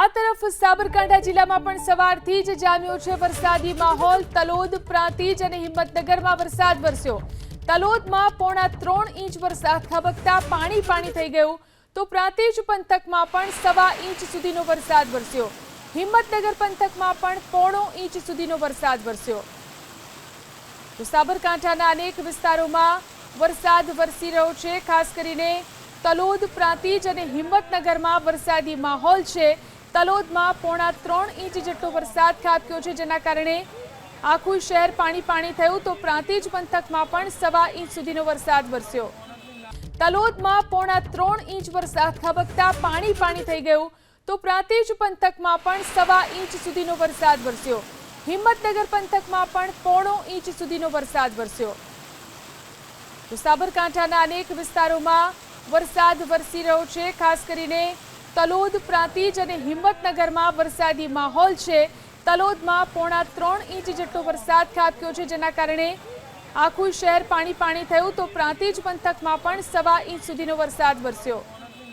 આ તરફ સાબરકાંઠા જિલ્લામાં પણ સવારથી જ જામ્યો છે વરસાદી માહોલ. તલોદ, પ્રાંતિજ અને હિંમતનગરમાં વરસાદ વરસ્યો. તલોદમાં પોણા ત્રણ ઇંચ વરસાદ ખાબકતા પાણી પાણી થઈ ગયું. તો પ્રાંતિજ પંથકમાં પણ સવા ઇંચ સુધીનો વરસાદ વરસ્યો. હિંમતનગર પંથકમાં પણ પોણો ઇંચ સુધીનો વરસાદ વરસ્યો. તો સાબરકાંઠાના અનેક વિસ્તારોમાં વરસાદ વરસી રહ્યો છે. ખાસ કરીને તલોદ, પ્રાંતિજ અને હિંમતનગરમાં વરસાદી માહોલ છે. તલોદમાં પોણા ત્રણ ઇંચ જેટલો વરસાદ ખાબક્યો છે, જેના કારણે આખું શહેર પાણી પાણી થયું તો પ્રાંતિજ પંથકમાં પણ સવા ઇંચ સુધીનો વરસાદ વરસ્યો. તલોદમાં પોણા ત્રણ ઇંચ વરસાદ ખાબકતા પાણી પાણી થઈ ગયું તો પ્રાંતિજ પંથકમાં પણ સવા ઇંચ સુધીનો વરસાદ વરસ્યો. હિંમતનગર પંથકમાં પણ પોણો ઇંચ સુધીનો વરસાદ વરસ્યો. તો સાબરકાંઠાના અનેક વિસ્તારોમાં વરસાદ વરસી રહ્યો છે, ખાસ કરીને તલોદ, પ્રાંતિજ અને હિંમતનગરમાં વરસાદી માહોલ છે. તલોદમાં પોણા ત્રણ ઇંચ જેટલો વરસાદ ખાબક્યો છે, જેના કારણે આખું શહેર પાણી પાણી થયું તો પ્રાંતિજ પંથકમાં પણ સવા ઇંચ સુધીનો વરસાદ વરસ્યો.